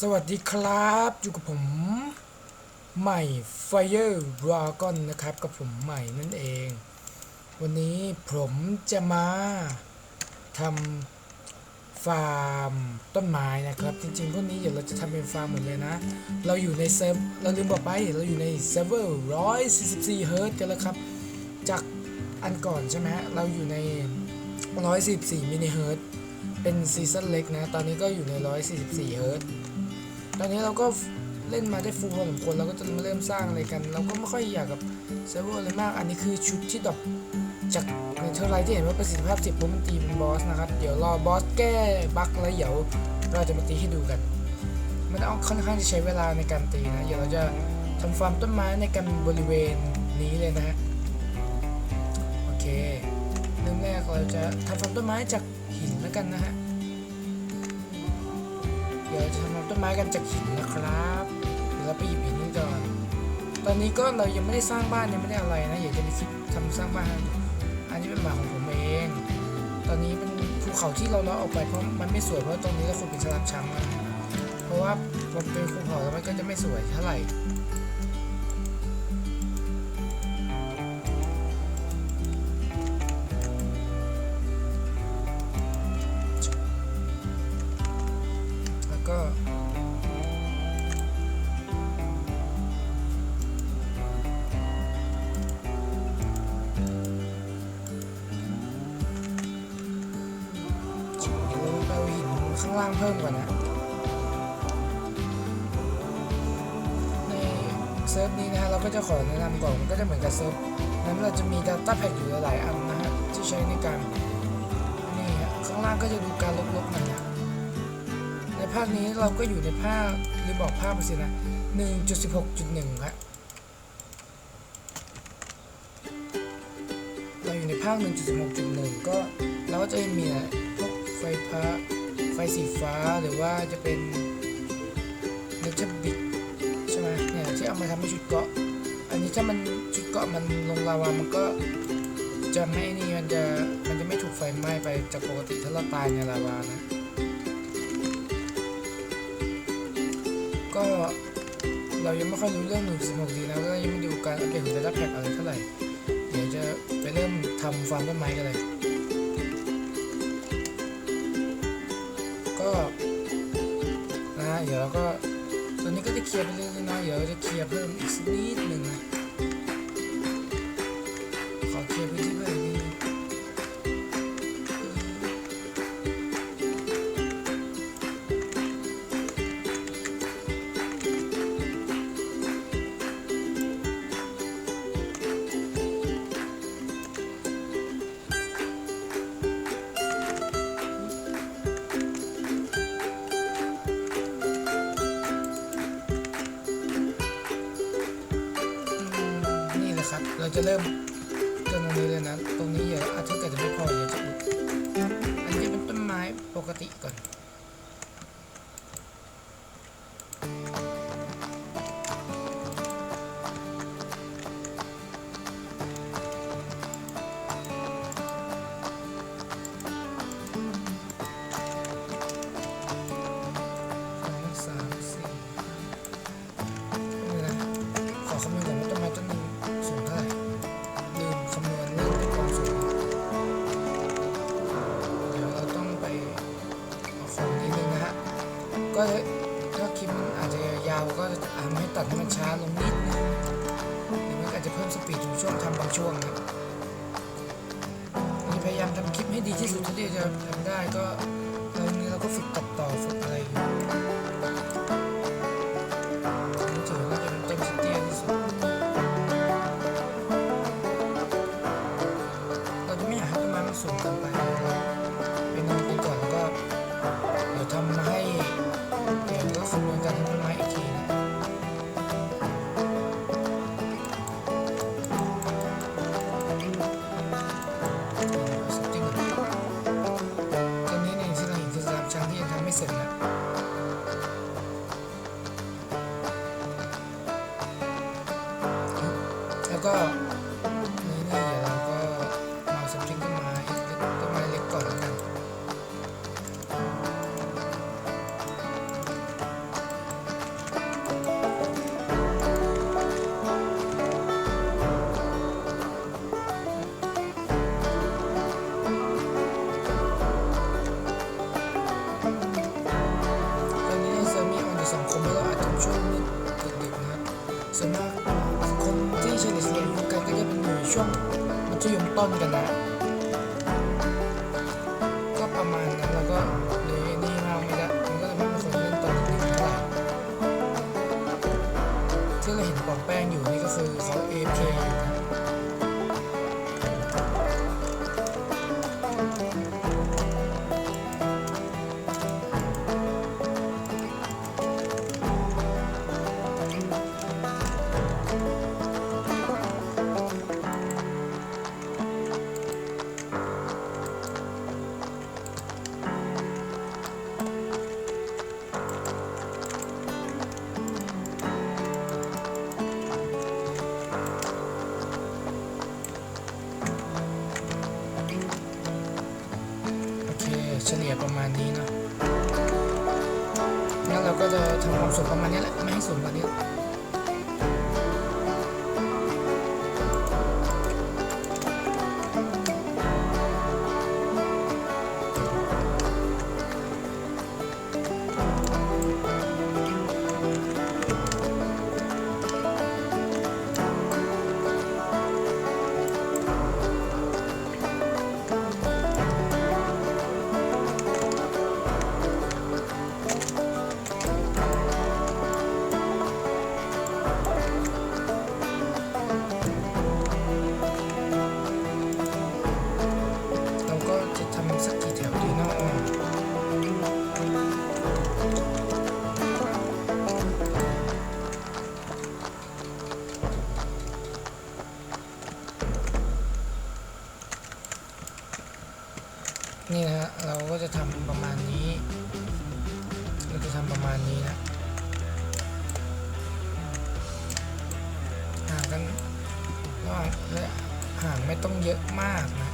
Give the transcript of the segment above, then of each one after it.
สวัสดีครับ อยู่กับผมใหม่ Fire Dragon นะครับกับผมใหม่นั่นเอง วันนี้ผมจะมาทำฟาร์มต้นไม้นะครับ จริงๆพวกนี้เดี๋ยวเราจะทำเป็นฟาร์มหมดเลยนะ เราอยู่ในเซิร์ฟเราลืมบอกไปเราอยู่ในเซิร์ฟเวอร์144เฮิร์ตกันแล้วครับ จากอันก่อนใช่ไหมฮะเราอยู่ใน 144มินิเฮิร์ตเป็นซีซั่นเล็กนะ ตอนนี้ก็อยู่ใน 144เฮิร์ต ตอนนี้เราก็เล่นมาได้ฟูลพอสมควรเราก็จะมาเริ่มสร้างอะไรกัน เราก็ไม่ค่อยอยากกับเซิร์ฟเวอร์เลยมาก อันนี้คือชุดที่ดอปจากในเทอร์ไรที่เห็นว่าประสิทธิภาพเจ็บมันตีเป็นบอสนะครับ เดี๋ยวรอบอสแก้บั๊กแล้วเดี๋ยวเราจะมาตีให้ดูกัน มันต้องค่อนข้างจะใช้เวลาในการตีนะ เดี๋ยวเราจะทำฟาร์มต้นไม้ในกันบริเวณนี้เลยนะโอเคเริ่มแรกเราจะทำฟาร์มต้นไม้จากหินแล้วกันนะฮะ ดี๋ยวทำต้นไม้กันจากหินนะครับเดี๋ยวเราไปหยิบหินนี้ก่อนตอนนี้ก็เรายังไม่ได้สร้างบ้านยังไม่ได้อะไรนะอยากจะไปคิดทำสร้างบ้าน อันนี้เป็นหมาของผมเอง ตอนนี้เป็นภูเขาที่เราเลาะออกไปเพราะมันไม่สวยเพราะตรงนี้เราขุดเป็นสลับช้างมาเพราะว่ามันเป็นภูเขาแล้วมันก็จะไม่สวยเท่าไหร่างล่างเพิ่มก่อนนะ ในเซิร์ฟนี้นะฮะเราก็จะขอแนะนำก่อนมันก็จะเหมือนกับเซิร์ฟนั้นเราจะมี Data Pack อยู่หลายอันนะฮะที่ใช้ในการนี่ข้างล่างก็จะดูการลบๆหน่อยนะในภาคนี้เราก็อยู่ในภาคหรือบอกภาคไปสินะ 1.16.1ครับเราอยู่ในภาค 1.16.1 ก็เราก็จะมีอะไรพวกไฟฟ้า ไฟสีฟ้าหรือว่าจะเป็นเนเจอร์บิกใช่ไหมเนี่ยที่เอามาทำให้ชุดเกาะ อันนี้ถ้ามันชุดเกาะมันลงลาวามันก็จะไม่นี่มันจะมันจะไม่ถูกไฟไหม้ไปจากปกติถ้าเราตายในลาวานะ ก็เรายังไม่ค่อยรู้เรื่อง1.16ดีนะก็ยังไม่ดูการอัปเดตของ Data Pack อะไรเท่าไหร่ เดี๋ยวจะไปเริ่มทำฟาร์มต้นไม้กันเลย ก็นะฮะเดี๋ยวเราก็ตัวนี้ก็จะเคลียร์ไปเรื่อยๆนะเดี๋ยวเราจะเคลียร์เพิ่มอีกสักนิดหนึ่งนะ จะเริ่ม ทำให้มันช้าลงนิดนึงหรือมันอาจจะเพิ่มสปีดอยู่ช่วงทำบางช่วงนะจะพยายามทำคลิปให้ดีที่สุดเท่าที่จะทำได้ก็ตอนนี้เราก็ฝึกตัดต่อฝึกอะไรอยู่ มัธย เคเฉลี่ยประมาณนี้เนาะงั้นเราก็จะทำความสูงประมาณนี้แหละ ไม่ให้สูงกว่านี้ จะทำประมาณนี้นะห่างกันระหว่างและห่างไม่ต้องเยอะมากนะ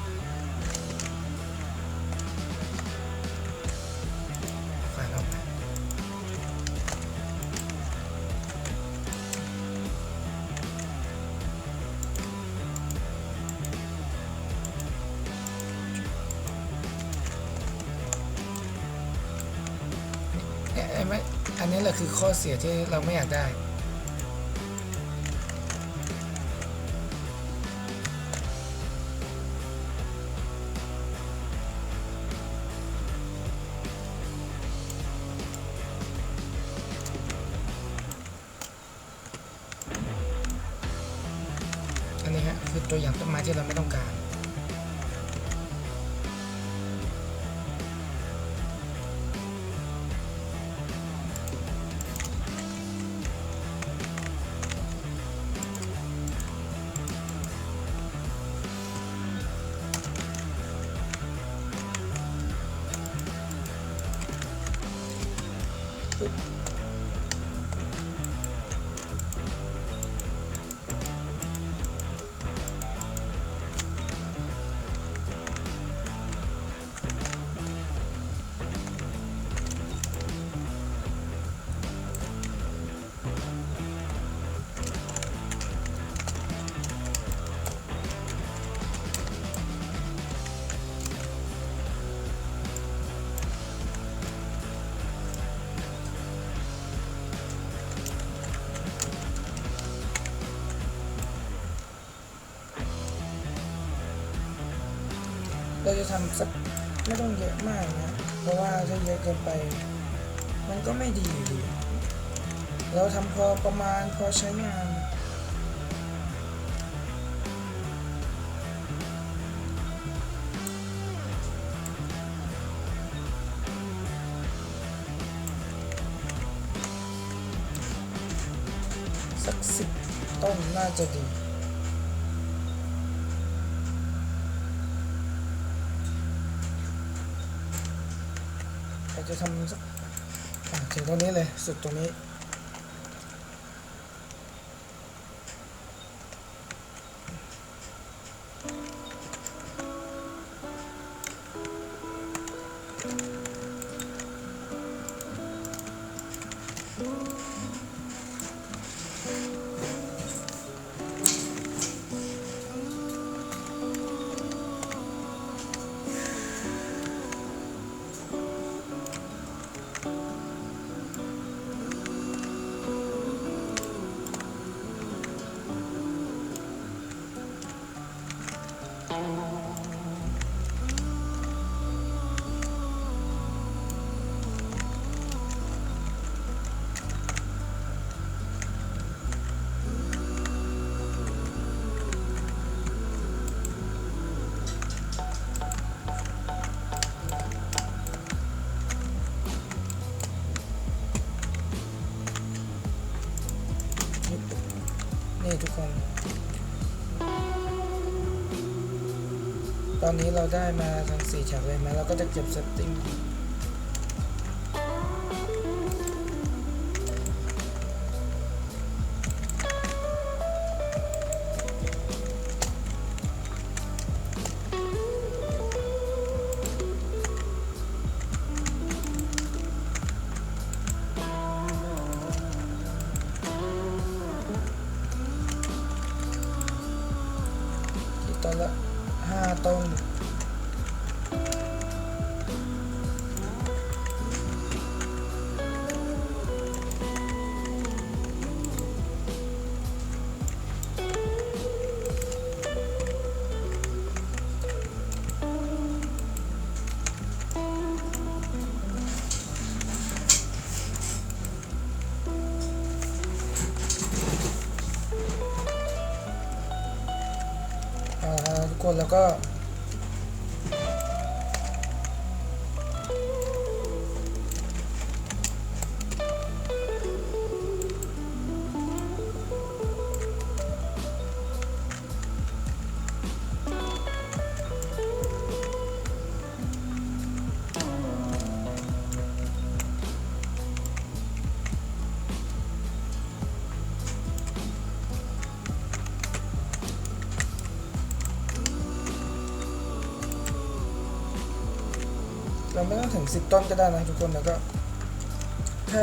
เสียที่เราไม่อยากได้ จะทำสักไม่ต้องเยอะมากนะ เพราะว่าถ้าเยอะเกินไป มันก็ไม่ดีอยู่ดี เราทำพอประมาณพอใช้งานสักสิบต้นน่าจะดี เรา จะทำสักถึงตรงนี้เลย สุดตรงนี้ อนนี้เราได้มาทั้งสี่ฉากเลยไหมเราก็จะเก็บเซตติ้ง ก ไม่ต้องถึงสิบต้นก็ได้นะทุกคนแล้วก็ ถ้า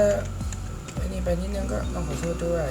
อันนี้ไปนิดนึงก็ต้องขอโทษด้วย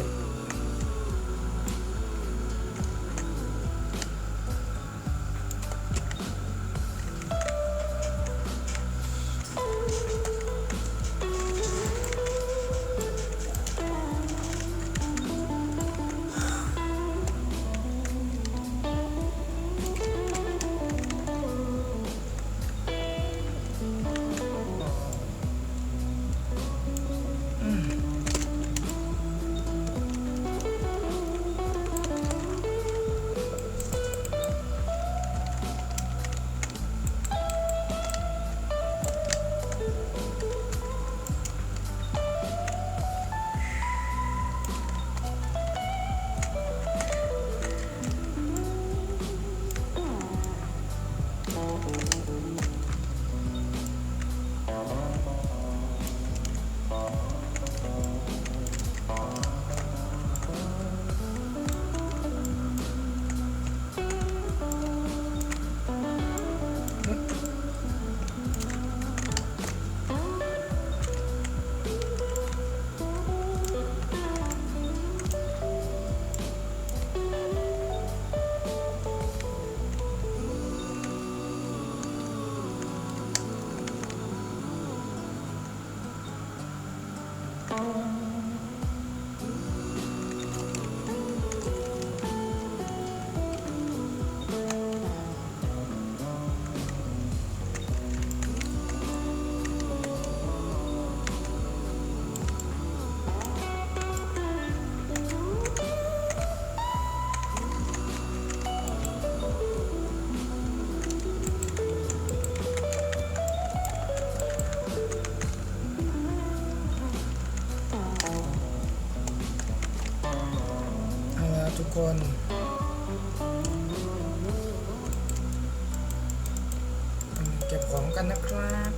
องกันนะครับ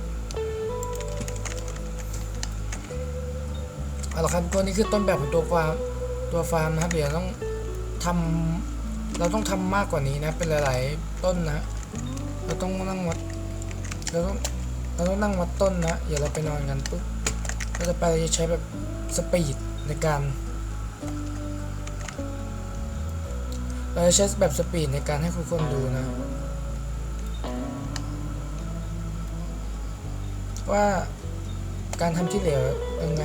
เอาละครับทุกคนนี่คือต้นแบบของตัวฟาร์มตัวฟาร์มนะครับเดี๋ยวต้องทำเราต้องทำมากกว่านี้นะเป็นหลาย ๆ ต้นนะ เราต้องนั่งวัดเราต้องเราต้องนั่งวัดต้นนะอย่าเราไปนอนกันปุ๊บเราจะไปเราจะใช้แบบสปีดในการเราจะใช้แบบสปีดในการให้ทุกคนดูนะ ว่าการทำที่เหลือยังไง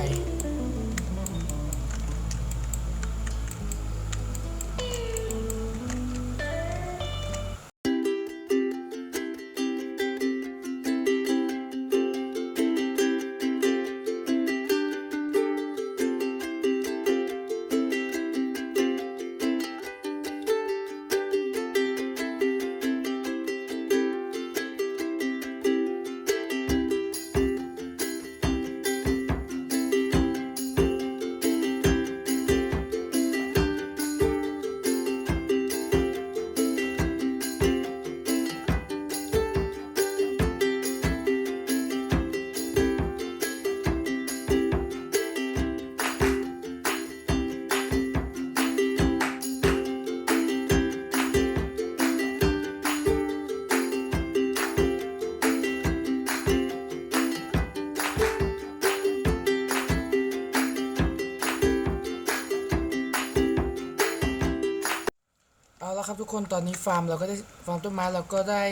ครับทุกคนตอนนี้ฟาร์มเราก็ได้ฟาร์มต้นไม้เราก็ได้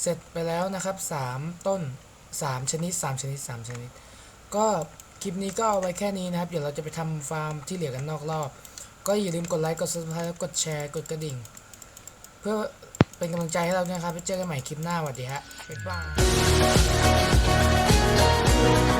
เสร็จไปแล้วนะครับสามต้นสามชนิดสามชนิดสามชนิด ก็คลิปนี้ก็เอาไว้แค่นี้นะครับ เดี๋ยวเราจะไปทำฟาร์มที่เหลือกันนอกรอบ ก็อย่าลืมกดไลค์กด subscribe กดแชร์กดกระดิ่ง เพื่อเป็นกำลังใจให้เราด้วยนะครับไปเจอกันใหม่คลิปหน้าสวัสดีฮะบ๊ายบาย